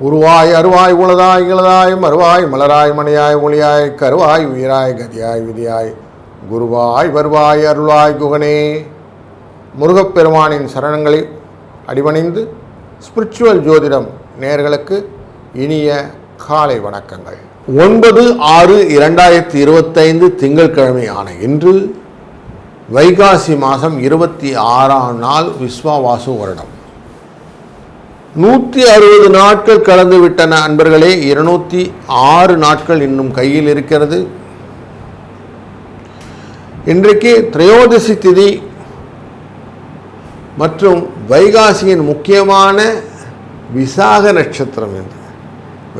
உருவாய் அருவாய் உளதாய் இளதாய் மறுவாய் மலராய் மணியாய் ஒளியாய் கருவாய் உயிராய் கதியாய் விதியாய். குருவாய் வருவாய் அருளாய் குகனே. முருகப்பெருமானின் சரணங்களை அடிபணிந்து ஸ்பிரிச்சுவல் ஜோதிடம் நேர்களுக்கு இனிய காலை வணக்கங்கள். ஒன்பது ஆறு இரண்டாயிரத்தி இருபத்தைந்து திங்கட்கிழமை ஆன இன்று வைகாசி மாதம் இருபத்தி ஆறாம் நாள் விஸ்வாவாசு வருடம். நூற்றி அறுபது நாட்கள் கலந்து விட்டன அன்பர்களே இருநூற்றி ஆறு நாட்கள் இன்னும் கையில் இருக்கிறது. இன்றைக்கு திரையோதசி திதி மற்றும் வைகாசியின் முக்கியமான விசாக நட்சத்திரம் என்று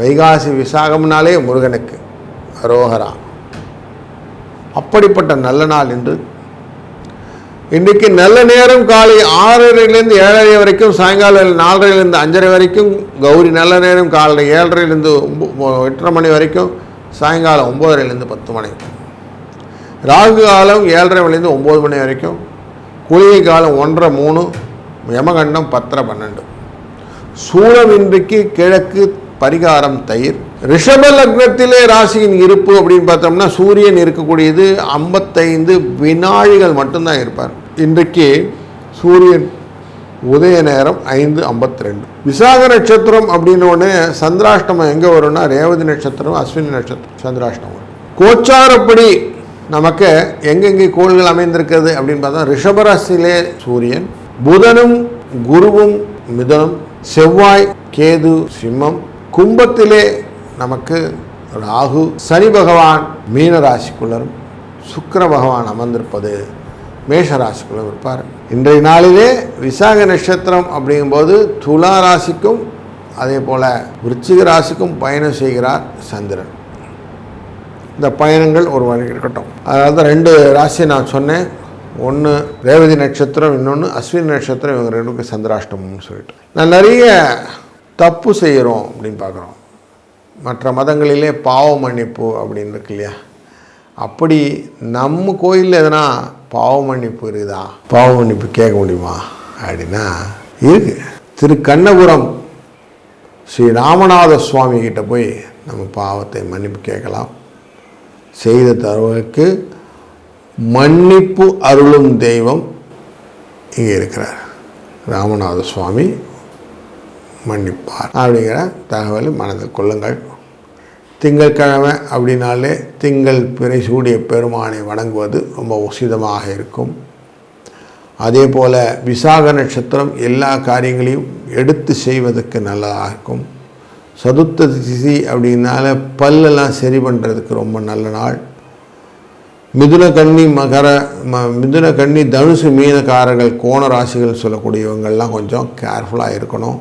வைகாசி விசாகம்னாலே முருகனுக்கு அரோகரா. அப்படிப்பட்ட நல்ல நாள் என்று இன்றைக்கு நல்ல நேரம் காலை ஆறரைலேருந்து ஏழரை வரைக்கும் சாயங்காலம் நாலரைலேருந்து அஞ்சரை வரைக்கும் கௌரி நல்ல நேரம் காலை ஏழரைலேருந்து ஒம்போ எட்டரை மணி வரைக்கும் சாயங்காலம் ஒம்போதரைலேருந்து பத்து மணி. ராகு காலம் ஏழரை மணிலேருந்து ஒம்பது மணி வரைக்கும் குளிகை காலம் ஒன்றரை மூணு யமகண்டம் பத்தரை பன்னெண்டு. சூழம் இன்றைக்கு கிழக்கு பரிகாரம் தயிர் ரிஷப லக்னத்திலே ராசியின் இருப்பு அப்படின்னு பார்த்தோம்னா சூரியன் இருக்கக்கூடியது ஐம்பத்தைந்து வினாழிகள் மட்டும்தான் இருப்பார். இன்றைக்கு சூரியன் உதய நேரம் ஐந்து ஐம்பத்தி ரெண்டு விசாக நட்சத்திரம் அப்படின்னு ஒன்று சந்திராஷ்டமம் எங்கே வரும்னா ரேவதி நட்சத்திரம் அஸ்வினி நட்சத்திரம் சந்திராஷ்டமம் கோச்சாரப்படி நமக்கு எங்கெங்கே கோள்கள் அமைந்திருக்கிறது அப்படின்னு பார்த்தா ரிஷபராசிலே சூரியன் புதனும் குருவும் மிதனம் செவ்வாய் கேது சிம்மம் கும்பத்திலே நமக்கு ராகு சனி பகவான் மீன ராசிக்குள்ளரும் சுக்கர பகவான் அமர்ந்திருப்பது மேஷ ராசிக்குள்ளரும் இருப்பார். இன்றைய நாளிலே விசாக நட்சத்திரம் அப்படிங்கும்போது துலா ராசிக்கும் அதே போல் விருச்சிக ராசிக்கும் பயணம் செய்கிறார் சந்திரன். இந்த பயணங்கள் ஒரு வழி இருக்கட்டும். அதாவது ரெண்டு ராசி நான் சொன்னேன். ஒன்று ரேவதி நட்சத்திரம் இன்னொன்று அஸ்வினி நட்சத்திரம் இவங்க ரெண்டுக்கும் சந்திராஷ்டமம்னு சொல்லிட்டு. நான் நிறைய தப்பு செய்கிறோம் அப்படின்னு பார்க்குறோம். மற்ற மதங்களிலே பாவ மன்னிப்பு அப்படின்னு இருக்கு இல்லையா? அப்படி நம்ம கோயிலில் எதனா பாவ மன்னிப்பு இருக்குதா? பாவ மன்னிப்பு கேட்க முடியுமா? அப்படின்னா இருக்கு. திரு கண்ணபுரம் ஸ்ரீ ராமநாத சுவாமி கிட்ட போய் நம்ம பாவத்தை மன்னிப்பு கேட்கலாம். செய்த தருவதற்கு மன்னிப்பு அருளும் தெய்வம் இங்கே இருக்கிறார். ராமநாத சுவாமி மன்னிப்பார். அப்படிங்கிற தகவலை மனதில் கொள்ளுங்கள். திங்கட்கிழமை அப்படின்னாலே திங்கள் பிறை சூடிய பெருமானை வணங்குவது ரொம்ப உசிதமாக இருக்கும். அதே போல் விசாக நட்சத்திரம் எல்லா காரியங்களையும் எடுத்து செய்வதற்கு நல்லதாக இருக்கும். சதுர்த்த திசி அப்படின்னால பல்லெல்லாம் சரி பண்ணுறதுக்கு ரொம்ப நல்ல நாள். மிதுன கண்ணி மகர ம மிதுன கண்ணி தனுசு மீனக்காரர்கள் கோண ராசிகள் சொல்லக்கூடியவங்கள்லாம் கொஞ்சம் கேர்ஃபுல்லாக இருக்கணும்.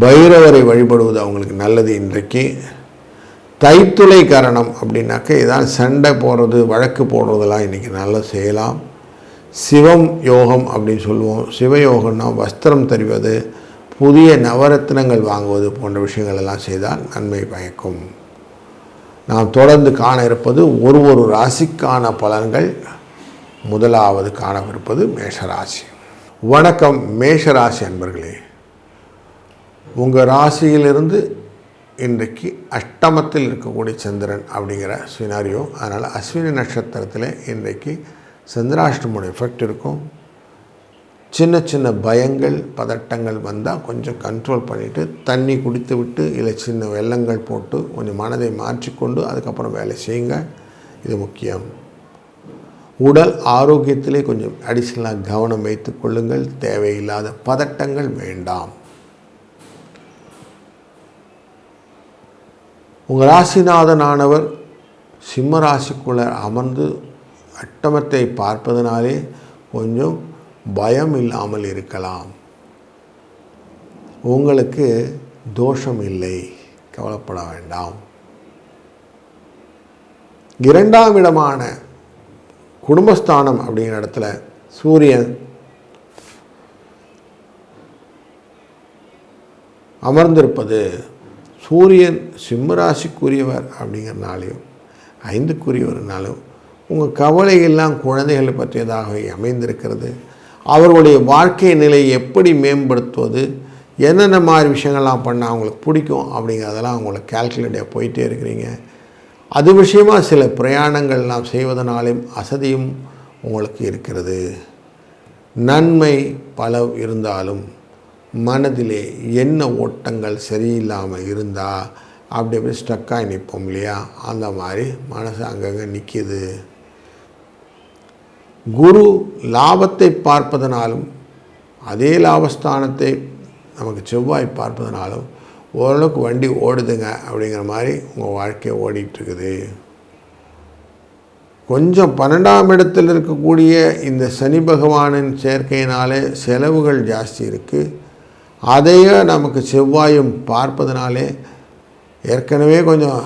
பைரவரை வழிபடுவது அவங்களுக்கு நல்லது இன்றைக்கு. தைத்துளை கரணம் அப்படின்னாக்க ஏதாவது சண்டை போடுறது வழக்கு போடுறதெல்லாம் இன்றைக்கி நல்லா செய்யலாம் சிவம் யோகம் அப்படின்னு சொல்லுவோம். சிவயோகம்னா வஸ்திரம் தருவது புதிய நவரத்னங்கள் வாங்குவது போன்ற விஷயங்கள் எல்லாம் செய்தால் நன்மை பயக்கும். நாம் தொடர்ந்து காண இருப்பது ஒரு ஒரு ராசிக்கான பலன்கள் முதலாவது காணவிருப்பது மேஷராசி. வணக்கம் மேஷராசி அன்பர்களே. உங்கள் ராசியிலிருந்து இன்றைக்கு அஷ்டமத்தில் இருக்கக்கூடிய சந்திரன் அப்படிங்கிற சினாரியோ அதனால் அஸ்வினி நட்சத்திரத்தில் இன்றைக்கு சந்திராஷ்டமோட எஃபெக்ட் இருக்கும். சின்ன சின்ன பயங்கள் பதட்டங்கள் வந்தால் கொஞ்சம் கண்ட்ரோல் பண்ணிவிட்டு தண்ணி குடித்து விட்டு இல்லை சின்ன வெள்ளங்கள் போட்டு கொஞ்சம் மனதை மாற்றிக்கொண்டு அதுக்கப்புறம் வேலை செய்யுங்க. இது முக்கியம். உடல் ஆரோக்கியத்திலே கொஞ்சம் அடிஷ்னலாக கவனம் வைத்து கொள்ளுங்கள். தேவையில்லாத பதட்டங்கள் வேண்டாம். உங்கள் ராசிநாதனானவர் சிம்ம ராசிக்குள்ளே அமர்ந்து அட்டமத்தை பார்ப்பதனாலே கொஞ்சம் பயம் இல்லாமல் இருக்கலாம். உங்களுக்கு தோஷம் இல்லை. கவலைப்பட வேண்டாம். இரண்டாம் இடமான குடும்பஸ்தானம் அப்படிங்கிற இடத்துல சூரியன் அமர்ந்திருப்பது சூரியன் சிம்மராசிக்குரியவர் அப்படிங்கிறனாலையும் ஐந்துக்குரியவர்னாலும் உங்கள் கவலையெல்லாம் குழந்தைகளை பற்றியதாகவே அமைந்திருக்கிறது. அவர்களுடைய வாழ்க்கை நிலையை எப்படி மேம்படுத்துவது என்னென்ன மாதிரி விஷயங்கள்லாம் பண்ணால் அவங்களுக்கு பிடிக்கும் அப்படிங்கிறதெல்லாம் அவங்கள கால்குலேட்டாக போயிட்டே இருக்கிறீங்க. அது விஷயமா சில பிரயாணங்கள்லாம் செய்வதனாலும் அசதியும் உங்களுக்கு இருக்கிறது. நன்மை பல இருந்தாலும் மனதிலே என்ன ஓட்டங்கள் சரியில்லாமல் இருந்தால் அப்படி அப்படி ஸ்டக்காகி நிற்போம் இல்லையா? அந்த மாதிரி மனசு அங்கங்கே நிற்கிது குரு லாபத்தை பார்ப்பதனாலும் அதே லாபஸ்தானத்தை நமக்கு செவ்வாய் பார்ப்பதனாலும் ஓரளவுக்கு வண்டி ஓடுதுங்க அப்படிங்கிற மாதிரி உங்கள் வாழ்க்கையை ஓடிட்டுருக்குது கொஞ்சம் பன்னெண்டாம் இடத்தில் இருக்கக்கூடிய இந்த சனி பகவானின் சேர்க்கையினாலே செலவுகள் ஜாஸ்தி இருக்குது அதையே நமக்கு செவ்வாயும் பார்ப்பதனாலே ஏற்கனவே கொஞ்சம்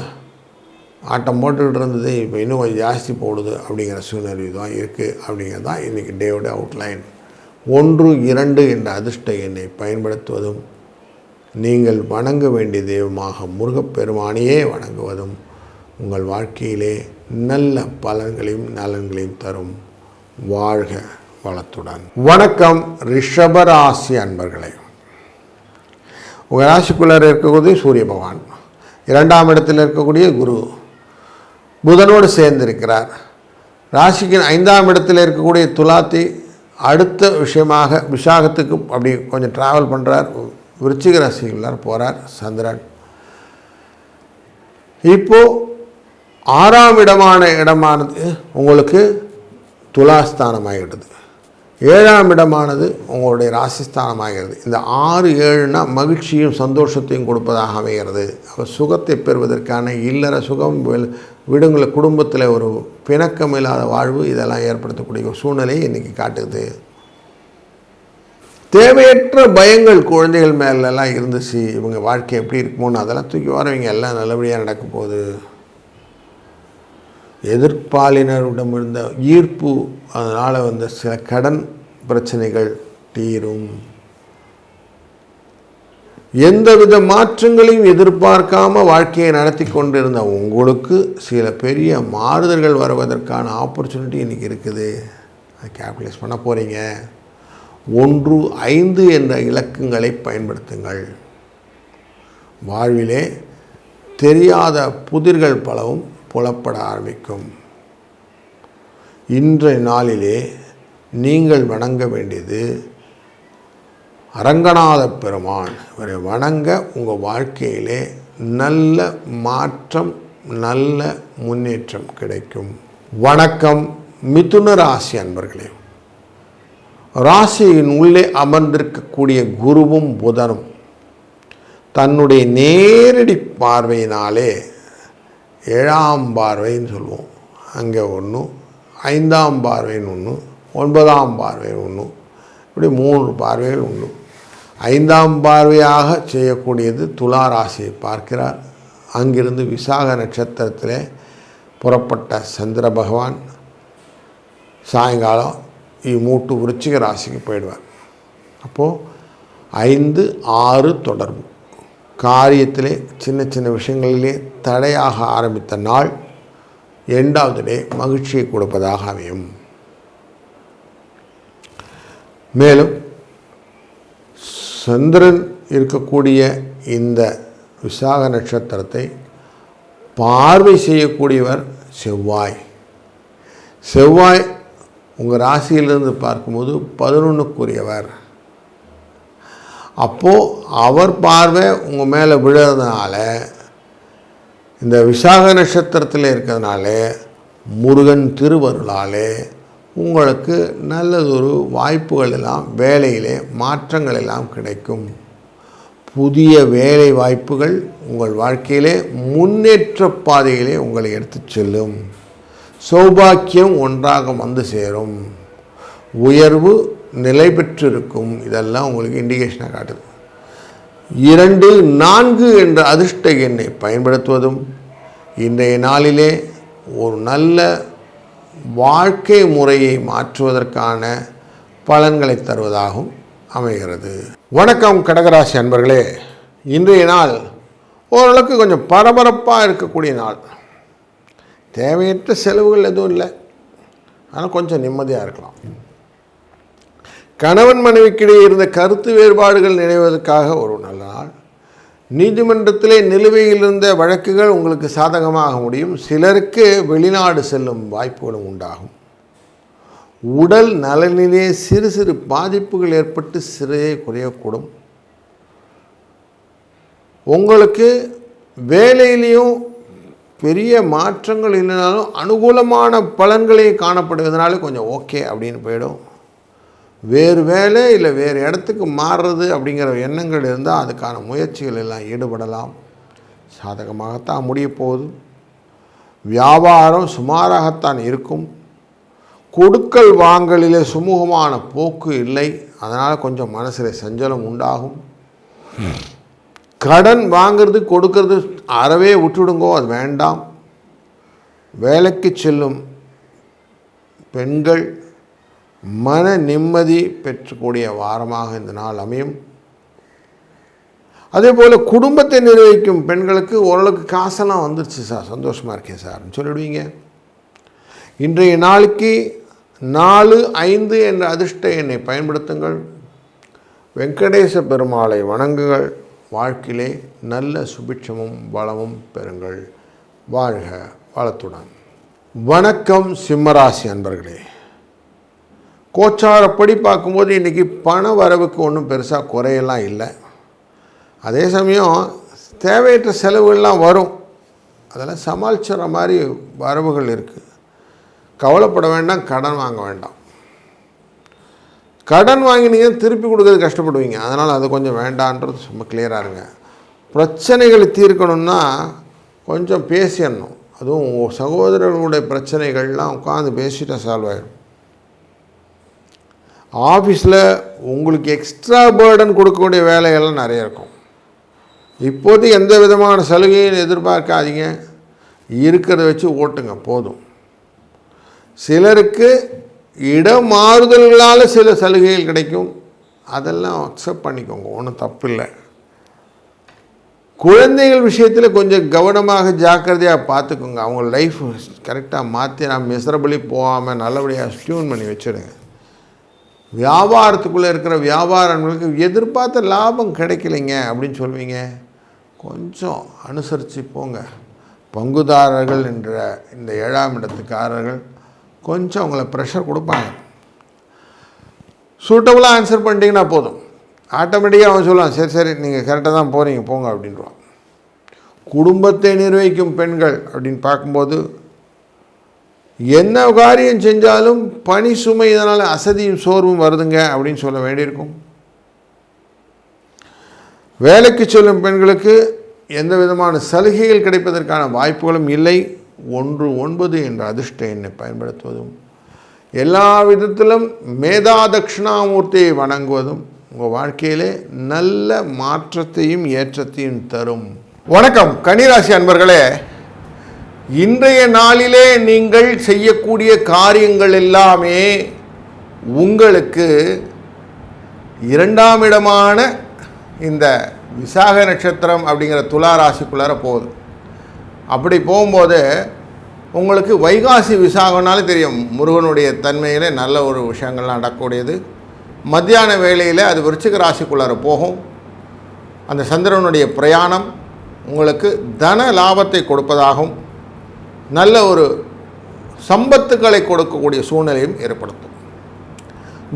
ஆட்டம் போட்டுக்கிட்டு இருந்தது இப்போ இன்னும் கொஞ்சம் ஜாஸ்தி போடுது அப்படிங்கிற சூழ்நிலை தான் இருக்குது அப்படிங்கிறது தான் இன்றைக்கி டேவோட அவுட்லைன் ஒன்று இரண்டு என்ற அதிர்ஷ்ட எண்ணை பயன்படுத்துவதும் நீங்கள் வணங்க வேண்டிய தெய்வமாக முருகப்பெருமானையே வணங்குவதும் உங்கள் வாழ்க்கையிலே நல்ல பலன்களையும் நலன்களையும் தரும். வாழ்க வளத்துடன். வணக்கம் ரிஷபராசி அன்பர்களே. உங்கள் ராசிக்குள்ளே இருக்கக்கூடிய சூரிய பகவான் இரண்டாம் இடத்தில் இருக்கக்கூடிய குரு புதனோடு சேர்ந்திருக்கிறார். ராசிக்கு ஐந்தாம் இடத்தில் இருக்கக்கூடிய துலாத்தி அடுத்த விஷயமாக விசாகத்துக்கு அப்படி கொஞ்சம் ட்ராவல் பண்ணுறார் விருச்சிக ராசிக்குள்ளார் போகிறார் சந்திரன். இப்போது ஆறாம் இடமான இடமானது உங்களுக்கு துலாஸ்தானமாகிடுது ஏழாம் இடமானது உங்களுடைய ராசிஸ்தானமாகிறது. இந்த ஆறு ஏழுனா மகிழ்ச்சியும் சந்தோஷத்தையும் கொடுப்பதாக அமைகிறது. அவர் சுகத்தை பெறுவதற்கான இல்லற சுகம் விடுங்களை குடும்பத்தில் ஒரு பிணக்கம் இல்லாத வாழ்வு இதெல்லாம் ஏற்படுத்தக்கூடிய ஒரு சூழ்நிலையை இன்றைக்கி காட்டுது. தேவையற்ற பயங்கள் குழந்தைகள் மேலெல்லாம் இருந்துச்சு. இவங்க வாழ்க்கை எப்படி இருக்குமோன்னு அதெல்லாம் தூக்கி வரவங்க. எல்லாம் நல்லபடியாக நடக்க போகுது. எதிர்ப்பாளினரிடம் இருந்த ஈர்ப்பு அதனால் வந்த சில கடன் பிரச்சனைகள் தீரும். எந்தவித மாற்றங்களையும் எதிர்பார்க்காம வாழ்க்கையை நடத்தி கொண்டிருந்த உங்களுக்கு சில பெரிய மாறுதல்கள் வருவதற்கான ஆப்பர்ச்சுனிட்டி இன்றைக்கி இருக்குது. அதை கேபிடலைஸ் பண்ண போகிறீங்க ஒன்று ஐந்து என்ற இலக்கங்களை பயன்படுத்துங்கள். வாழ்விலே தெரியாத புதிர்கள் பலவும் புலப்பட ஆரம்பிக்கும். இன்றைய நாளிலே நீங்கள் வணங்க வேண்டியது அரங்கநாத பெருமான். இவரை வணங்க உங்கள் வாழ்க்கையிலே நல்ல மாற்றம் நல்ல முன்னேற்றம் கிடைக்கும். வணக்கம் மிதுன ராசி அன்பர்களே. ராசியின் உள்ளே அமர்ந்திருக்கக்கூடிய குருவும் புதனும் தன்னுடைய நேரடி பார்வையினாலே ஏழாம் பார்வைன்னு சொல்லுவோம். அங்கே ஒன்று ஐந்தாம் பார்வைன்னு ஒன்று ஒன்பதாம் பார்வைன்னு ஒன்று இப்படி மூன்று பார்வைகள் உண்டு. ஐந்தாம் பார்வையாக செய்யக்கூடியது துலா ராசியை பார்க்கிறார். அங்கிருந்து விசாக நட்சத்திரத்தில் புறப்பட்ட சந்திர பகவான் சாயங்காலம் மூட்டு விருச்சிக ராசிக்கு போயிடுவார். அப்போது ஐந்து ஆறு தொடர்பு. காரியத்திலே சின்ன சின்ன விஷயங்களிலே தடையாக ஆரம்பித்த நாள் இரண்டாவது டே மகிழ்ச்சியை கொடுப்பதாக அமையும் மேலும் சந்திரன் இருக்கக்கூடிய இந்த விசாக நட்சத்திரத்தை பார்வை செய்யக்கூடியவர் செவ்வாய். செவ்வாய் உங்கள் ராசியிலிருந்து பார்க்கும்போது பதினொன்றுக்குரியவர் அப்போது அவர் பார்வை உங்கள் மேலே விழுறதுனால இந்த விசாக நட்சத்திரத்தில் இருக்கிறதுனால முருகன் திருவருளாலே உங்களுக்கு நல்லதொரு வாய்ப்புகள் எல்லாம் வேலையிலே மாற்றங்கள் எல்லாம் கிடைக்கும். புதிய வேலை வாய்ப்புகள் உங்கள் வாழ்க்கையிலே முன்னேற்ற பாதையிலே உங்களை எடுத்து செல்லும். சௌபாக்கியம் ஒன்றாக வந்து சேரும். உயர்வு நிலை பெற்றிருக்கும் இதெல்லாம் உங்களுக்கு இண்டிகேஷனாக காட்டுது. இரண்டு நான்கு என்ற அதிர்ஷ்ட எண்ணை பயன்படுத்துவதும் இன்றைய நாளிலே ஒரு நல்ல வாழ்க்கை முறையை மாற்றுவதற்கான பலன்களை தருவதாகவும் அமைகிறது. வணக்கம் கடகராசி அன்பர்களே. இன்றைய நாள் ஓரளவுக்கு கொஞ்சம் பரபரப்பாக இருக்கக்கூடிய நாள். தேவையற்ற செலவுகள் எதுவும் இல்லை. ஆனால் கொஞ்சம் நிம்மதியாக இருக்கலாம். கணவன் மனைவிக்கிடையே இருந்த கருத்து வேறுபாடுகள் நினைவதற்காக ஒரு நல்ல நாள். நீதிமன்றத்திலே நிலுவையில் இருந்த வழக்குகள் உங்களுக்கு சாதகமாக முடியும். சிலருக்கு வெளிநாடு செல்லும் வாய்ப்புகளும் உண்டாகும். உடல் நலனிலே சிறு சிறு பாதிப்புகள் ஏற்பட்டு சிறையை குறையக்கூடும். உங்களுக்கு வேலையிலையும் பெரிய மாற்றங்கள் இல்லைனாலும் அனுகூலமான பலன்களே காணப்படுவதனால கொஞ்சம் ஓகே அப்படின்னு போயிடும். வேறு வேலை இல்லை வேறு இடத்துக்கு மாறுறது அப்படிங்கிற எண்ணங்கள் இருந்தால் அதுக்கான முயற்சிகள் எல்லாம் ஈடுபடலாம். சாதகமாகத்தான் முடிய போகுது. வியாபாரம் சுமாராகத்தான் இருக்கும். கொடுக்கல் வாங்கலிலே சுமூகமான போக்கு இல்லை. அதனால் கொஞ்சம் மனசில் சஞ்சலம் உண்டாகும். கடன் வாங்கிறது கொடுக்கறது அறவே விட்டுடுங்கோ அது வேண்டாம். வேலைக்கு செல்லும் பெண்கள் மன நிம்மதி பெற்றக்கூடிய வாரமாக இந்த நாள் அமையும். அதே போல் குடும்பத்தை நிர்வகிக்கும் பெண்களுக்கு ஓரளவுக்கு காசெல்லாம் வந்துருச்சு சார். சந்தோஷமாக இருக்கேன் சார்னு சொல்லிவிடுவீங்க இன்றைய நாளைக்கு நாலு ஐந்து என்ற அதிர்ஷ்ட எண்ணை பயன்படுத்துங்கள். வெங்கடேச பெருமாளை வணங்குங்கள். வாழ்க்கையிலே நல்ல சுபிட்சமும் வளமும் பெறுங்கள். வாழ்க வளத்துடன். வணக்கம் சிம்மராசி அன்பர்களே. கோச்சாரப்படி பார்க்கும்போது இன்றைக்கி பண வரவுக்கு ஒன்றும் பெருசாக குறையெல்லாம் இல்லை. அதே சமயம் தேவையற்ற செலவுகள்லாம் வரும். அதெல்லாம் சமாளிச்சுற மாதிரி வரவுகள் இருக்குது கவலைப்பட வேண்டாம் கடன் வாங்க வேண்டாம். கடன் வாங்கினீங்க திருப்பி கொடுக்கறது கஷ்டப்படுவீங்க. அதனால் அது கொஞ்சம் வேண்டான்றது ரொம்ப கிளியராக இருங்க. பிரச்சனைகளை தீர்க்கணும்னா கொஞ்சம் பேசிடணும். அதுவும் சகோதரர்களுடைய பிரச்சனைகள்லாம் உட்காந்து பேசிட்டா சால்வ் ஆகிடும் ஆஃபீஸில் உங்களுக்கு எக்ஸ்ட்ரா பேர்டன் கொடுக்கக்கூடிய வேலைகள்லாம் நிறைய இருக்கும். இப்போது எந்த விதமான சலுகையும் எதிர்பார்க்காதீங்க. இருக்கிறத வச்சு ஓட்டுங்க போதும். சிலருக்கு இடம் மாறுதல்களால் சில சலுகைகள் கிடைக்கும். அதெல்லாம் அக்செப்ட் பண்ணிக்கோங்க ஒன்றும் தப்பில்லை. குழந்தைகள் விஷயத்தில் கொஞ்சம் கவனமாக ஜாக்கிரதையாக பார்த்துக்கோங்க. அவங்க லைஃப் கரெக்டாக மாற்றி நான் மிசரபலி போகாமல் நல்லபடியாக ஸ்டியூன் பண்ணி வச்சுடுங்க வியாபாரத்துக்குள்ளே இருக்கிற வியாபாரங்களுக்கு எதிர்பார்த்த லாபம் கிடைக்கலைங்க அப்படின்னு சொல்லுவீங்க. கொஞ்சம் அனுசரித்து போங்க. பங்குதாரர்கள் என்ற இந்த ஏழாம் இடத்துக்காரர்கள் கொஞ்சம் அவங்கள ப்ரெஷர் கொடுப்பாங்க. சூட்டபுளாக ஆன்சர் பண்ணிட்டீங்கன்னா போதும். ஆட்டோமேட்டிக்காக அவன் சொல்லுவான் சரி சரி நீங்கள் கரெக்டாக தான் போகிறீங்க போங்க அப்படின்வான் குடும்பத்தை நிர்வகிக்கும் பெண்கள் அப்படின்னு பார்க்கும்போது என்ன காரியம் செஞ்சாலும் பணி சுமை இதனால் அசதியும் சோர்வும் வருதுங்க அப்படின்னு சொல்ல வேண்டியிருக்கும். வேலைக்கு செல்லும் பெண்களுக்கு எந்த விதமான சலுகைகள் கிடைப்பதற்கான வாய்ப்புகளும் இல்லை. ஒன்று ஒன்பது என்ற அதிர்ஷ்ட எண்ணை பயன்படுத்துவதும் எல்லா விதத்திலும் மேதா தட்சிணாமூர்த்தியை வணங்குவதும் உங்கள் வாழ்க்கையிலே நல்ல மாற்றத்தையும் ஏற்றத்தையும் தரும். வணக்கம். கன்னிராசி அன்பர்களே இன்றைய நாளிலே நீங்கள் செய்யக்கூடிய காரியங்கள் எல்லாமே உங்களுக்கு இரண்டாம் இடமான இந்த விசாக நட்சத்திரம் அப்படிங்கிற துலா ராசிக்குள்ளார போகுது. அப்படி போகும்போது உங்களுக்கு வைகாசி விசாகம்னாலே தெரியும். முருகனுடைய தன்மையில் நல்ல ஒரு விஷயங்கள்லாம் நடக்கக்கூடியது. மத்தியான வேளையில் அது விருச்சிக ராசிக்குள்ளார போகும். அந்த சந்திரனுடைய பிரயாணம் உங்களுக்கு தன லாபத்தை கொடுப்பதாகும். நல்ல ஒரு சம்பத்துக்களை கொடுக்கக்கூடிய சூழ்நிலையும் ஏற்படுத்தும்.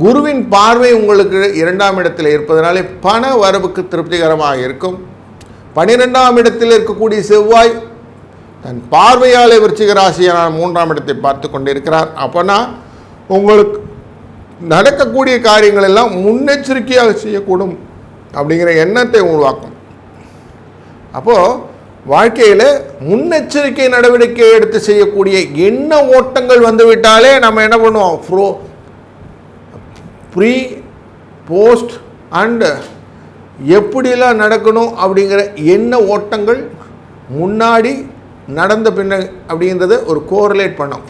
குருவின் பார்வை உங்களுக்கு இரண்டாம் இடத்தில் இருப்பதனாலே பண வரவுக்கு திருப்திகரமாக இருக்கும். பனிரெண்டாம் இடத்தில் இருக்கக்கூடிய செவ்வாய் தன் பார்வையாலே விருச்சிக ராசியான மூன்றாம் இடத்தை பார்த்து கொண்டிருக்கிறார். அப்போனா உங்களுக்கு நடக்கக்கூடிய காரியங்கள் எல்லாம் முன்னெச்சரிக்கையாக செய்யக்கூடும் அப்படிங்கிற எண்ணத்தை உருவாக்கும். அப்போது வாழ்க்கையில் முன்னெச்சரிக்கை நடவடிக்கை எடுத்து செய்யக்கூடிய என்ன ஓட்டங்கள் வந்துவிட்டாலே நம்ம என்ன பண்ணுவோம்? ஃப்ரோ ப்ரீ போஸ்ட் அண்டு எப்படிலாம் நடக்கணும் அப்படிங்கிற என்ன ஓட்டங்கள் முன்னாடி நடந்த பின்ன அப்படின்றத ஒரு கோரிலேட் பண்ணோம்.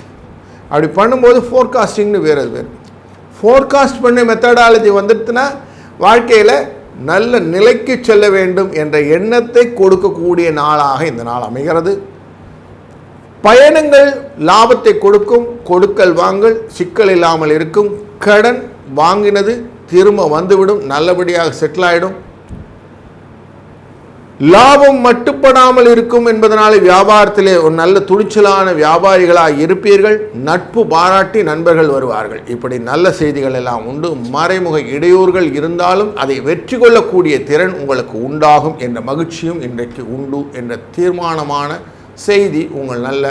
அப்படி பண்ணும்போது ஃபோர்காஸ்டிங்னு வேறு அது பேர் ஃபோர்காஸ்ட் பண்ண மெத்தடாலஜி வந்துடுத்துன்னா வாழ்க்கையில் நல்ல நிலைக்கு செல்ல வேண்டும் என்ற எண்ணத்தை கொடுக்கக்கூடிய நாளாக இந்த நாள் அமைகிறது. பயணங்கள் லாபத்தை கொடுக்கும் கொடுக்கல் வாங்கல் சிக்கல் இல்லாமல் இருக்கும். கடன் வாங்கினது திரும்ப வந்துவிடும் நல்லபடியாக செட்டில் ஆகிடும் லாபம் மட்டுப்படாமல் இருக்கும் என்பதனால் வியாபாரத்திலே ஒரு நல்ல துணிச்சலான வியாபாரிகளாக இருப்பீர்கள். நட்பு பாராட்டி நண்பர்கள் வருவார்கள். இப்படி நல்ல செய்திகள் எல்லாம் உண்டு. மறைமுக இடையூறுகள் இருந்தாலும் அதை வெற்றி கொள்ளக்கூடிய திறன் உங்களுக்கு உண்டாகும் என்ற மகிழ்ச்சியும் இன்றைக்கு உண்டு என்ற தீர்மானமான செய்தி உங்கள் நல்ல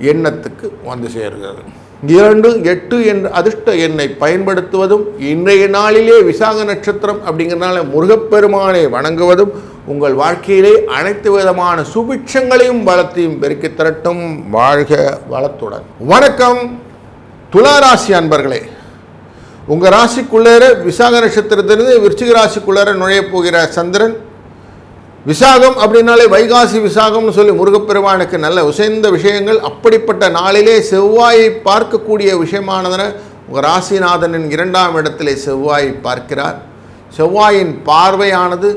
எண்ணத்துக்கு வந்து சேர்கிறது. இரண்டு எட்டு என்ற அதிர்ஷ்ட எண்ணை பயன்படுத்துவதும் இன்றைய நாளிலே விசாக நட்சத்திரம் அப்படிங்கிறனால முருகப்பெருமானை வணங்குவதும் உங்கள் வாழ்க்கையிலே அனைத்து விதமான சுபிட்சங்களையும் பலத்தையும் பெருக்கி திரட்டும். வாழ்க வளத்துடன். வணக்கம். துளாராசி அன்பர்களே உங்கள் ராசிக்குள்ளேற விசாக நட்சத்திரத்திலிருந்து விருச்சிக ராசிக்குள்ளேற நுழையப் போகிற சந்திரன் விசாகம் அப்படின்னாலே வைகாசி விசாகம்னு சொல்லி முருகப்பெருமானுக்கு நல்ல உசைந்த விஷயங்கள். அப்படிப்பட்ட நாளிலே செவ்வாயை பார்க்கக்கூடிய விஷயமானதன உங்கள் ராசிநாதனின் இரண்டாம் இடத்திலே செவ்வாயை பார்க்கிறார். செவ்வாயின் பார்வையானது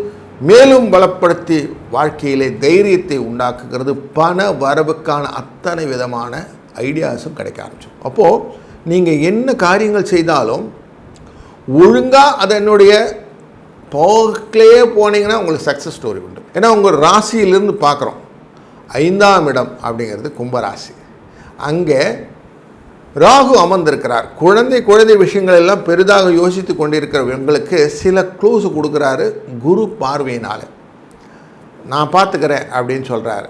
மேலும் பலப்படுத்தி வாழ்க்கையிலே தைரியத்தை உண்டாக்குகிறது. பண வரவுக்கான அத்தனை விதமான ஐடியாஸும் கிடைக்க ஆரம்பிச்சோம் அப்போது நீங்கள் என்ன காரியங்கள் செய்தாலும் ஒழுங்காக அதனுடைய போக்கிலே போனீங்கன்னா உங்களுக்கு சக்ஸஸ் ஸ்டோரி உண்டு. ஏன்னா உங்கள் ராசியிலிருந்து பார்க்குறோம். ஐந்தாம் இடம் அப்படிங்கிறது கும்பராசி. அங்கே ராகு அமர்ந்திருக்கிறார். குழந்தை குழந்தை விஷயங்கள் எல்லாம் பெரிதாக யோசித்து கொண்டிருக்கிறவங்களுக்கு சில க்ளூஸ் கொடுக்குறாரு குரு பார்வையினால். நான் பார்த்துக்கிறேன் அப்படின்னு சொல்கிறாரு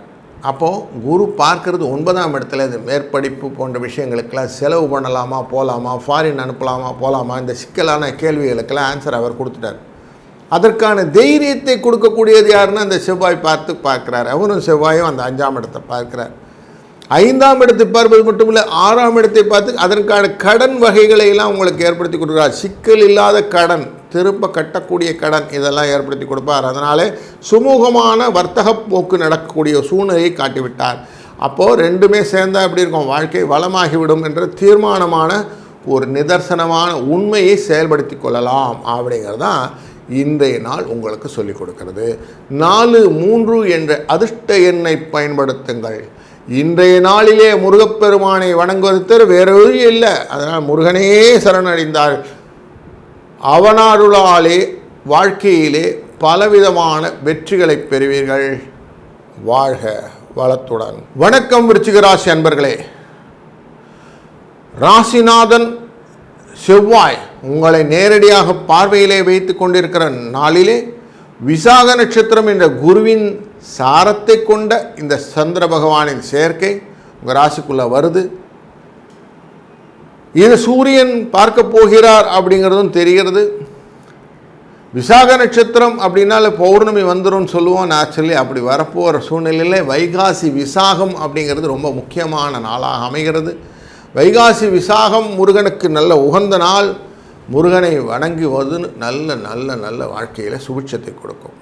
அப்போது குரு பார்க்கறது ஒன்பதாம் இடத்துல இந்த மேற்படிப்பு போன்ற விஷயங்களுக்கெல்லாம் செலவு பண்ணலாமா போகலாமா ஃபாரின் அனுப்பலாமா போகலாமா இந்த சிக்கலான கேள்விகளுக்கெல்லாம் ஆன்சர் அவர் கொடுத்துட்டார். அதற்கான தைரியத்தை கொடுக்கக்கூடியது யாருன்னா அந்த செவ்வாய் பார்த்து பார்க்குறாரு. அவரும் செவ்வாயும் அந்த அஞ்சாம் இடத்தை பார்க்குறார். ஐந்தாம் இடத்தை பார்ப்பது மட்டும் இல்லை ஆறாம் இடத்தை பார்த்து அதற்கான கடன் வகைகளை எல்லாம் உங்களுக்கு ஏற்படுத்தி கொடுக்குறார். சிக்கல் இல்லாத கடன் திரும்ப கட்டக்கூடிய கடன் இதெல்லாம் ஏற்படுத்தி கொடுப்பார். அதனாலே சுமூகமான வர்த்தக போக்கு நடக்கக்கூடிய சூழ்நிலையை காட்டிவிட்டார். அப்போது ரெண்டுமே சேர்ந்தா எப்படி இருக்கும்? வாழ்க்கை வளமாகிவிடும் என்ற தீர்மானமான ஒரு நிதர்சனமான உண்மையை செயல்படுத்தி கொள்ளலாம். அப்படிங்கிறது தான் இன்றைய நாள் உங்களுக்கு சொல்லிக் கொடுக்கிறது. நாலு மூன்று என்ற அதிர்ஷ்ட எண்ணை பயன்படுத்துங்கள். இன்றைய நாளிலே முருகப்பெருமானை வணங்குவது வேறு வழி இல்லை. அதனால் முருகனே சரணடைந்தார். அவனாருளாலே வாழ்க்கையிலே பலவிதமான வெற்றிகளை பெறுவீர்கள். வாழ்க வளத்துடன். வணக்கம் விருச்சிகராசி அன்பர்களே. ராசிநாதன் செவ்வாய் உங்களை நேரடியாக பார்வையிலே வைத்து கொண்டிருக்கிற நாளிலே விசாக நட்சத்திரம் என்ற குருவின் சாரத்தை கொண்ட இந்த சந்திர பகவானின் சேர்க்கை உங்கள் ராசிக்குள்ளே வருது. இது சூரியன் பார்க்க போகிறார் அப்படிங்கிறதும் தெரிகிறது. விசாக நட்சத்திரம் அப்படின்னால பௌர்ணமி வந்துடும் சொல்லுவோம். நேச்சுரலி அப்படி வரப்போகிற சூழ்நிலையில் வைகாசி விசாகம் அப்படிங்கிறது ரொம்ப முக்கியமான நாளாக அமைகிறது. வைகாசி விசாகம் முருகனுக்கு நல்ல உகந்த நாள். முருகனை வணங்குவது நல்ல நல்ல நல்ல வாழ்க்கையில் சுபிட்சத்தை கொடுக்கும்.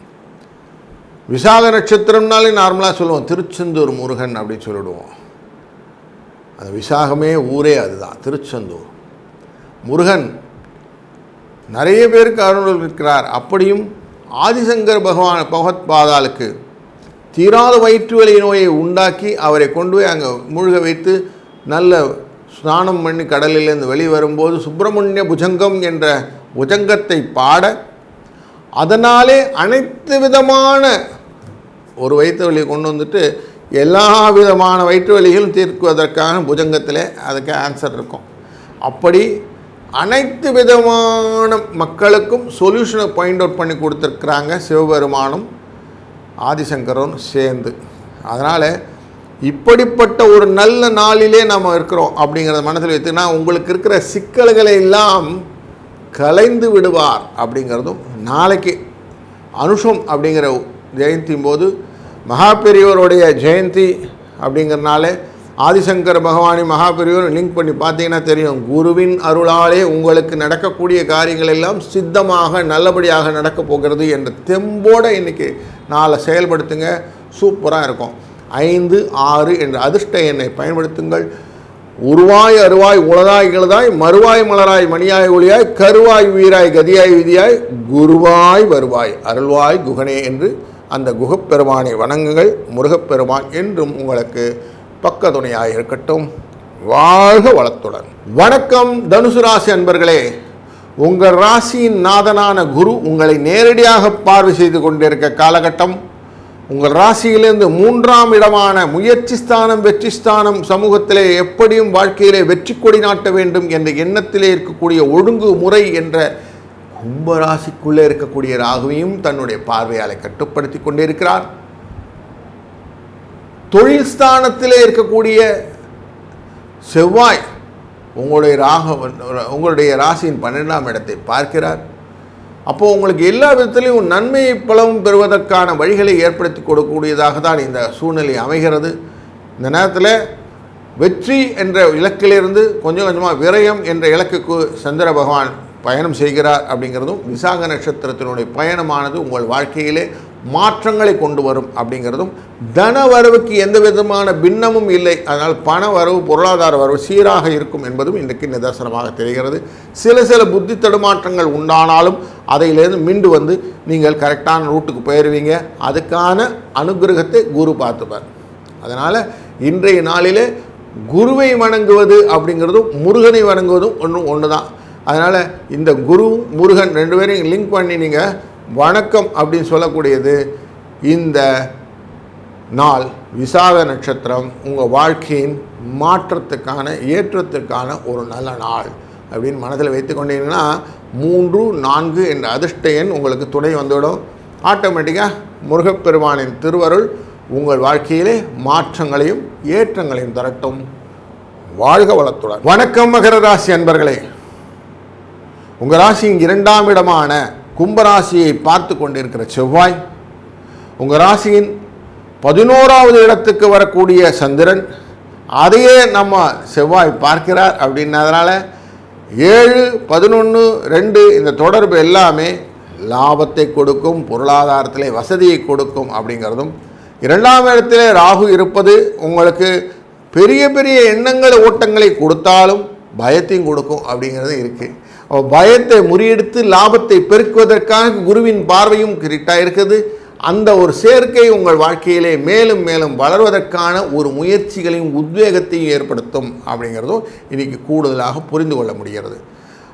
விசாக நட்சத்திரம்னாலே நார்மலாக சொல்லுவோம் திருச்செந்தூர் முருகன் அப்படின்னு சொல்லிடுவோம். அந்த விசாகமே ஊரே அதுதான் திருச்செந்தூர். முருகன் நிறைய பேருக்கு அருள் இருக்கிறார். அப்படியும் ஆதிசங்கர் பகவான் பகவத் பாதாளுக்கு தீராத வயிற்று வலி நோயை உண்டாக்கி அவரை கொண்டு போய் அங்கே மூழ்க வைத்து நல்ல ஸ்நானம் பண்ணி கடலிலிருந்து வெளிவரும்போது சுப்பிரமணிய புஜங்கம் என்ற புஜங்கத்தை பாட அதனாலே அனைத்து விதமான ஒரு வயிற்று வலியை கொண்டு வந்துட்டு எல்லா விதமான வயிற்று வலிகளும் தீர்க்குவதற்கான புஜங்கத்தில் அதுக்கு ஆன்சர் இருக்கும். அப்படி அனைத்து விதமான மக்களுக்கும் சொல்யூஷனை பாயிண்ட் அவுட் பண்ணி கொடுத்துருக்குறாங்க சிவபெருமானும் ஆதிசங்கரும் சேர்ந்து. அதனால் இப்படிப்பட்ட ஒரு நல்ல நாளிலே நாம் இருக்கிறோம் அப்படிங்கிறத மனசில் வைத்துனா உங்களுக்கு இருக்கிற சிக்கல்களை எல்லாம் கலைந்து விடுவார் அப்படிங்கிறதும் நாளைக்கு அனுஷம் அப்படிங்கிற ஜெயந்தியும் போது மகாபெரியோருடைய ஜெயந்தி அப்படிங்கிறனால ஆதிசங்கர் பகவானி மகாபெரியோர் லிங்க் பண்ணி பார்த்தீங்கன்னா தெரியும் குருவின் அருளாலே உங்களுக்கு நடக்கக்கூடிய காரியங்கள் எல்லாம் சித்தமாக நல்லபடியாக நடக்கப் போகிறது என்ற தெம்போடு இன்றைக்கி நாளை செயல்படுத்துங்க. சூப்பராக இருக்கும். ஐந்து ஆறு என்ற அதிர்ஷ்ட எண்ணை பயன்படுத்துங்கள். உருவாய் அருவாய் உளதாய் இளதாய் மறுவாய் மலராய் மணியாய் ஒளியாய் கருவாய் வீராய் கதியாய் விதியாய் குருவாய் வருவாய் அருள்வாய் குகனே என்று அந்த குகப்பெருமானை வணங்குங்கள். முருகப்பெருமான் என்றும் உங்களுக்கு பக்கத்துணையாக இருக்கட்டும். வாழ்க வளத்துடன். வணக்கம் தனுசு ராசி அன்பர்களே. உங்கள் ராசியின் நாதனான குரு உங்களை நேரடியாக பார்வை செய்து கொண்டிருக்க காலகட்டம். உங்கள் ராசியிலிருந்து மூன்றாம் இடமான முயற்சி ஸ்தானம் வெற்றி ஸ்தானம் சமூகத்திலே எப்படியும் வாழ்க்கையிலே வெற்றி கொடி நாட்ட வேண்டும் என்ற எண்ணத்திலே இருக்கக்கூடிய ஒழுங்கு முறை என்ற கும்பராசிக்குள்ளே இருக்கக்கூடிய ராகுவையும் தன்னுடைய பார்வையாலை கட்டுப்படுத்தி கொண்டிருக்கிறார். தொழில் ஸ்தானத்திலே இருக்கக்கூடிய செவ்வாய் உங்களுடைய ராக உங்களுடைய ராசியின் பன்னெண்டாம் இடத்தை பார்க்கிறார். அப்போது உங்களுக்கு எல்லா விதத்திலையும் நன்மை பலவும் பெறுவதற்கான வழிகளை ஏற்படுத்தி கொடுக்கக்கூடியதாக தான் இந்த சூழ்நிலை அமைகிறது. இந்த நேரத்தில் வெற்றி என்ற இலக்கிலிருந்து கொஞ்சம் கொஞ்சமாக விரயம் என்ற இலக்குக்கு சந்திர பகவான் பயணம் செய்கிறார் அப்படிங்கிறதும் விசாக நட்சத்திரத்தினுடைய பயணமானது உங்கள் வாழ்க்கையிலே மாற்றங்களை கொண்டு வரும் அப்படிங்கிறதும் தன வரவுக்கு எந்த விதமான பின்னமும் இல்லை. அதனால் பண வரவு பொருளாதார வரவு சீராக இருக்கும் என்பதும் இன்றைக்கு நிதர்சனமாக தெரிகிறது. சில சில புத்தி தடுமாற்றங்கள் உண்டானாலும் அதையிலேருந்து மீண்டு வந்து நீங்கள் கரெக்டான ரூட்டுக்கு போயிடுவீங்க அதுக்கான அனுகிரகத்தை குரு பார்த்துப்பார். அதனால் இன்றைய நாளிலே குருவை வணங்குவது அப்படிங்கிறதும் முருகனை வணங்குவதும் ஒன்றும் ஒன்று தான் அதனால் இந்த குரு முருகன் ரெண்டு பேரையும் லிங்க் பண்ணி நீங்கள் வணக்கம் அப்படின்னு சொல்லக்கூடியது இந்த நாள் விசாக நட்சத்திரம் உங்கள் வாழ்க்கையின் மாற்றத்துக்கான ஏற்றத்துக்கான ஒரு நல்ல நாள் அப்படின்னு மனதில் வைத்து கொண்டீங்கன்னா மூன்று நான்கு என்ற அதிர்ஷ்ட எண் உங்களுக்கு துணை வந்துவிடும். ஆட்டோமேட்டிக்காக முருகப்பெருமானின் திருவருள் உங்கள் வாழ்க்கையிலே மாற்றங்களையும் ஏற்றங்களையும் தரட்டும். வாழ்க வளத்துடன். வணக்கம் மகர ராசி அன்பர்களே. உங்கள் ராசியின் இரண்டாம் இடமான கும்பராசியை பார்த்து கொண்டிருக்கிற செவ்வாய் உங்கள் ராசியின் பதினோராவது இடத்துக்கு வரக்கூடிய சந்திரன் அதையே நம்ம செவ்வாய் பார்க்கிறார் அப்படின்னதுனால ஏழு பதினொன்று ரெண்டு இந்த தொடர்பு எல்லாமே லாபத்தை கொடுக்கும் பொருளாதாரத்திலே வசதியை கொடுக்கும் அப்படிங்கிறதும் இரண்டாம் இடத்திலே ராகு இருப்பது உங்களுக்கு பெரிய பெரிய எண்ணங்கள் ஓட்டங்களை கொடுத்தாலும் பயத்தையும் கொடுக்கும் அப்படிங்கிறது இருக்குது பயத்தை முறியெடுத்து லாபத்தை பெருக்குவதற்காக குருவின் பார்வையும் கரெக்டாக இருக்குது. அந்த ஒரு சேர்க்கை உங்கள் வாழ்க்கையிலே மேலும் மேலும் வளர்வதற்கான ஒரு முயற்சிகளையும் உத்வேகத்தையும் ஏற்படுத்தும் அப்படிங்கிறதும் இன்றைக்கி கூடுதலாக புரிந்து கொள்ள முடிகிறது.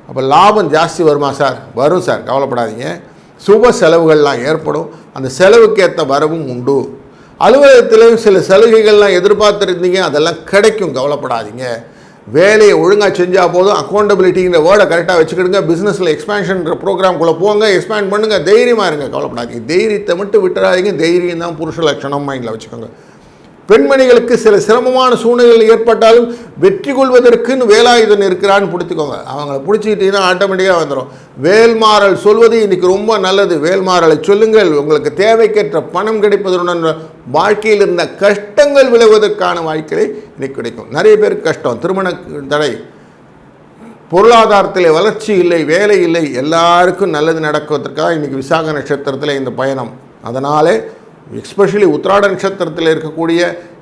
அப்போ லாபம் ஜாஸ்தி வருமா சார்? வரும் சார். கவலைப்படாதீங்க. சுப செலவுகள்லாம் ஏற்படும். அந்த செலவுக்கேற்ற வரவும் உண்டு. அலுவலகத்திலையும் சில சலுகைகள்லாம் எதிர்பார்த்துருந்தீங்க. அதெல்லாம் கிடைக்கும். கவலைப்படாதீங்க. வேலையை ஒழுங்காக செஞ்சால் போதும். அக்கௌண்டபிலிட்டிங்கிற வேர்டை கரெக்டாக வச்சுக்கிடுங்க. பிஸ்னஸில் எக்ஸ்பேன்ஷன்ற ப்ரோக்ராம்குள்ளே போங்க எக்ஸ்பேண்ட் பண்ணுங்கள் தைரியமாக இருங்க கவலைப்படாதீங்க. தைரியத்தை மட்டும் விட்டுறாதீங்க. தைரியம் தான் புருஷ லட்சணம் மைண்டில் வச்சுக்கோங்க. பெண்மணிகளுக்கு சில சிரமமான சூழ்நிலைகள் ஏற்பட்டாலும் வெற்றி கொள்வதற்குன்னு வேலாயுதன் இருக்கிறான்னு பிடிச்சிக்கோங்க அவங்கள பிடிச்சிக்கிட்டீங்கன்னா ஆட்டோமேட்டிக்காக வந்துடும் வேல்மாறல் சொல்வது இன்றைக்கி ரொம்ப நல்லது. வேல்மாறலை சொல்லுங்கள். உங்களுக்கு தேவைக்கேற்ற பணம் கிடைப்பதுடன் வாழ்க்கையில் இருந்த கஷ்டங்கள் விளைவதற்கான வாழ்க்கையை இன்றைக்கி கிடைக்கும். நிறைய பேருக்கு கஷ்டம். திருமண தடை. பொருளாதாரத்தில் வளர்ச்சி இல்லை வேலை இல்லை. எல்லாருக்கும் நல்லது நடக்குவதற்காக இன்றைக்கி விசாக நட்சத்திரத்தில் இந்த பயணம். அதனாலே எஸ்பெஷலி உத்திராட நட்சத்திரத்தில் இருக்கக்கூடிய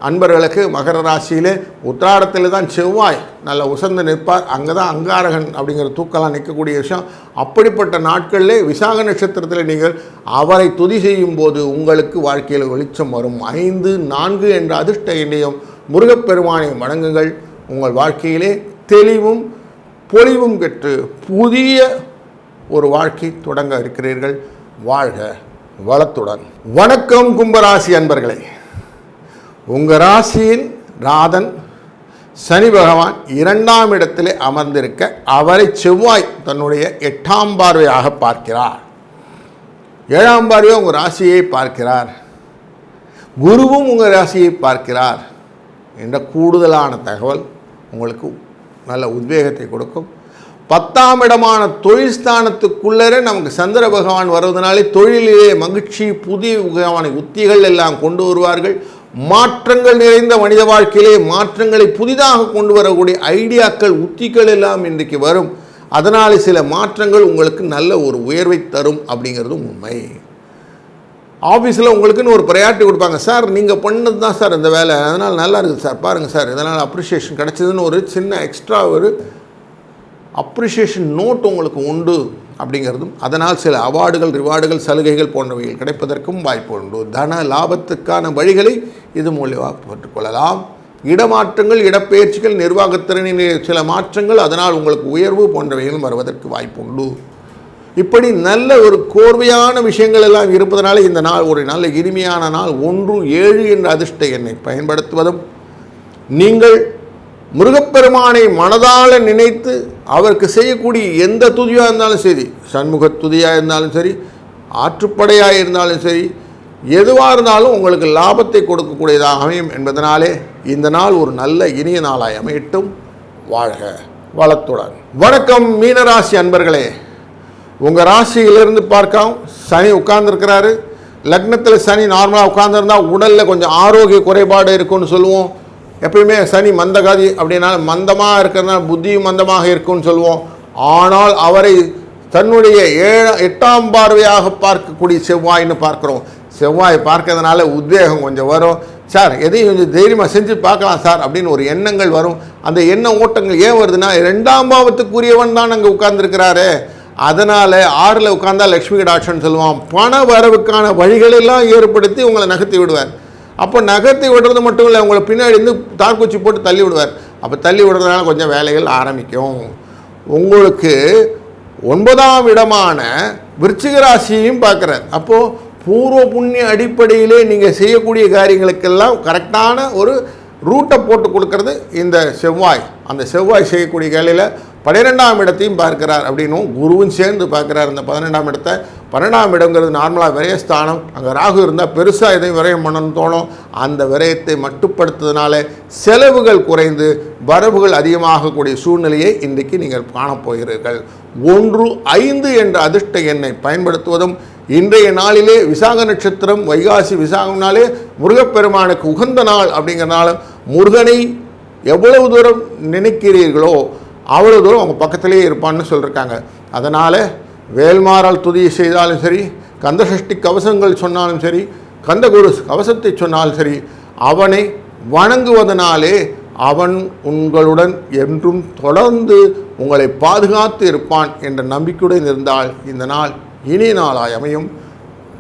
அன்பர்களுக்கு மகர ராசியிலே உத்திராடத்தில் தான் செவ்வாய் நல்ல உசந்து நிற்பார். அங்கே தான் அங்காரகன் அப்படிங்கிற தூக்கலாம் நிற்கக்கூடிய விஷயம். அப்படிப்பட்ட நாட்களிலே விசாக நட்சத்திரத்தில் நீங்கள் அவரை துதி செய்யும் போது உங்களுக்கு வாழ்க்கையில் வெளிச்சம் வரும். ஐந்து நான்கு என்ற அதிர்ஷ்ட எண்ணையும் முருகப்பெருமானை வணங்குங்கள். உங்கள் வாழ்க்கையிலே தெளிவும் பொலிவும் பெற்று புதிய ஒரு வாழ்க்கை தொடங்க இருக்கிறீர்கள். வாழ்க வளத்துடன். வணக்கம் கும்பராசி அன்பர்களே. உங்கள் ராசியின் ராதன் சனி பகவான் இரண்டாம் இடத்திலே அமர்ந்திருக்க அவரை செவ்வாய் தன்னுடைய எட்டாம் பார்வையாக பார்க்கிறார். ஏழாம் பார்வையாக உங்கள் ராசியை பார்க்கிறார். குருவும் உங்கள் ராசியை பார்க்கிறார். என்ற கூடுதலான தகவல் உங்களுக்கு நல்ல உத்வேகத்தை கொடுக்கும். பத்தாம் இடமான தொழில் ஸ்தானத்துக்குள்ளரே நமக்கு சந்திர பகவான் வருவதனாலே தொழிலிலே மகிழ்ச்சி புதிய விதமான உத்திகள் எல்லாம் கொண்டு வருவார்கள். மாற்றங்கள் நிறைந்த மனித வாழ்க்கையிலே மாற்றங்களை புதிதாக கொண்டு வரக்கூடிய ஐடியாக்கள் உத்திகள் எல்லாம் இன்றைக்கு வரும். அதனால் சில மாற்றங்கள் உங்களுக்கு நல்ல ஒரு உயர்வை தரும் அப்படிங்கிறதும் உண்மை. ஆஃபீஸில் உங்களுக்குன்னு ஒரு ப்ரையாரிட்டி கொடுப்பாங்க. சார் நீங்கள் பண்ணது தான் சார் இந்த வேலை. அதனால் நல்லா இருக்குது சார். பாருங்கள் சார். இதனால் அப்ரிஷியேஷன் கிடச்சதுன்னு ஒரு சின்ன எக்ஸ்ட்ரா ஒரு அப்ரிஷியேஷன் நோட் உங்களுக்கு உண்டு அப்படிங்கிறதும் அதனால் சில அவார்டுகள் ரிவார்டுகள் சலுகைகள் போன்றவைகள் கிடைப்பதற்கும் வாய்ப்பு உண்டு. தன லாபத்துக்கான வழிகளை இது மூலியமாக பெற்றுக்கொள்ளலாம். இடமாற்றங்கள் இடப்பெயர்ச்சிகள் நிர்வாகத்திறனின் சில மாற்றங்கள் அதனால் உங்களுக்கு உயர்வு போன்றவைகளும் வருவதற்கு வாய்ப்புண்டு இப்படி நல்ல ஒரு கோர்வையான விஷயங்கள் எல்லாம் இருப்பதனால இந்த நாள் ஒரு நல்ல இனிமையான நாள் ஒன்று ஏழு என்ற அதிர்ஷ்ட எண்ணை பயன்படுத்துவதும் நீங்கள் முருகப்பெருமானை மனதால் நினைத்து அவருக்கு செய்யக்கூடிய எந்த துதியாக இருந்தாலும் சரி சண்முக துதியாக இருந்தாலும் சரி ஆற்றுப்படையாக இருந்தாலும் சரி எதுவாக இருந்தாலும் உங்களுக்கு லாபத்தை கொடுக்கக்கூடியதாக அமையும் என்பதனாலே இந்த நாள் ஒரு நல்ல இனிய நாளாய் அமையட்டும். வாழ்க வளத்துடன். வணக்கம் மீனராசி அன்பர்களே. உங்கள் ராசியிலிருந்து பார்க்கலாம். சனி உட்கார்ந்துருக்கிறாரு. லக்னத்தில் சனி நார்மலாக உட்கார்ந்துருந்தா உடலில் கொஞ்சம் ஆரோக்கிய குறைபாடு இருக்கும்னு சொல்லுவோம். எப்பயுமே சனி மந்தகாதி அப்படின்னா மந்தமாக இருக்கிறதுனால புத்தியும் மந்தமாக இருக்கும்னு சொல்லுவோம். ஆனால் அவரை தன்னுடைய ஏழ எட்டாம் பார்வையாக பார்க்கக்கூடிய செவ்வாய்னு பார்க்குறோம். செவ்வாய் பார்க்கறதுனால உத்வேகம் கொஞ்சம் வரும். சார் எதையும் கொஞ்சம் தைரியமாக செஞ்சு பார்க்கலாம் சார் அப்படின்னு ஒரு எண்ணங்கள் வரும். அந்த எண்ண ஓட்டங்கள் ஏன் வருதுன்னா ரெண்டாம் பாவத்துக்குரியவன் தான் அங்கே உட்கார்ந்துருக்கிறாரு. அதனால் ஆறில் உட்கார்ந்தா லக்ஷ்மி கடாட்சன் சொல்லுவான். பண வரவுக்கான வழிகளெல்லாம் ஏற்படுத்தி உங்களை நகர்த்தி விடுவார். அப்போ நகர்த்தி விடுறது மட்டும் இல்லை உங்களை பின்னாடி இருந்து தார்குச்சி போட்டு தள்ளி விடுவார். அப்போ தள்ளி விடுறதுனால கொஞ்சம் வேலைகள் ஆரம்பிக்கும். உங்களுக்கு ஒன்பதாம் இடமான விருச்சிக ராசியையும் பார்க்குறார். அப்போது பூர்வ புண்ணிய அடிப்படையிலே நீங்கள் செய்யக்கூடிய காரியங்களுக்கெல்லாம் கரெக்டான ஒரு ரூட்டை போட்டு கொடுக்கறது இந்த செவ்வாய். அந்த செவ்வாய் செய்யக்கூடிய வேலையில் பன்னிரெண்டாம் இடத்தையும் பார்க்கிறார் அப்படின்னும் குருவும் சேர்ந்து பார்க்குறார். இந்த பதினெண்டாம் இடத்தை பன்னெண்டாம் இடங்கிறது நார்மலாக விரயஸ்தானம். அங்கே ராகு இருந்தால் பெருசாக எதையும் விரயம் பண்ணணும்னு தோணும். அந்த விரயத்தை மட்டுப்படுத்துறதுனால செலவுகள் குறைந்து வரவுகள் அதிகமாகக்கூடிய சூழ்நிலையை இன்றைக்கு நீங்கள் காணப்போகிறீர்கள். ஒன்று ஐந்து என்ற அதிர்ஷ்ட எண்ணை பயன்படுத்துவதும் இன்றைய நாளிலே விசாக நட்சத்திரம் வைகாசி விசாகம்னாலே முருகப்பெருமானுக்கு உகந்த நாள் அப்படிங்கிறனால முருகனை எவ்வளவு தூரம் நினைக்கிறீர்களோ அவ்வளோ தூரம் உங்கள் பக்கத்திலேயே இருப்பான்னு சொல்லியிருக்காங்க அதனால் வேல்மாறால் துதி செய்தாலும் சரி கந்தசஷ்டி கவசங்கள் சொன்னாலும் சரி கந்தகுரு கவசத்தை சொன்னாலும் சரி அவனை வணங்குவதனாலே அவன் உங்களுடன் என்றும் தொடர்ந்து உங்களை பாதுகாத்து இருப்பான் என்ற நம்பிக்கையுடன் இருந்தால் இந்த நாள் இனிய நாளாய் அமையும்.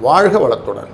வாழ்க வளத்துடன்.